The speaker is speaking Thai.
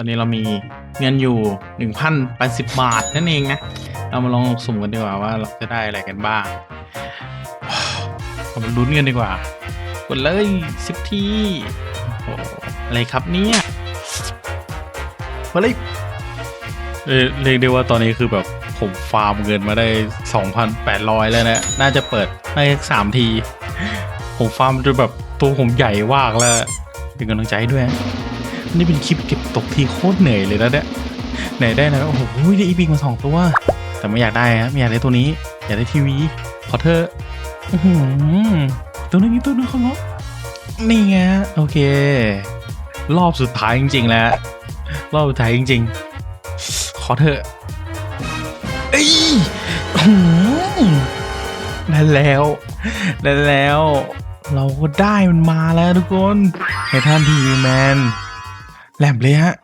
อนนี้เรามีเงินอยู่ 1,080 บาทนั่นเองนะ เรามาลองสุ่มกันดีกว่าว่าเราจะได้อะไรกันบ้างเรามาลุ้นกันดีกว่า กดเลยสิบทีโอ้อะไรครับเนี่ยมาเลยเรียกได้ว่าตอนนี้คือแบบผมฟาร์มเงินมาได้ 2,800 แล้วนะ น่าจะเปิดได้สักสามที ผมฟาร์มจนแบบตัวผมใหญ่มากแล้วเป็นกำลังใจด้วย นี่เป็นคลิปเก็บตกทีโคตรเหนื่อยเลยนะเนี่ยไหนได้นะโอ้โหได้อีพิกมาสองตัว แต่ไม่อยากได้ฮะไม่อยากได้ตัวนี้ อยากได้ทีวีขอเธอะตัวนึงตัวนึงเขาล็อกนี่ไงโอเค รอบสุดท้ายจริง ๆ แล้ว รอบสุดท้ายจริง ๆ ขอเธอะเอ้ยได้แล้วได้แล้ว เราก็ได้มันมาแล้วทุกคนไททันทีวีแมน แหลมเลยฮะ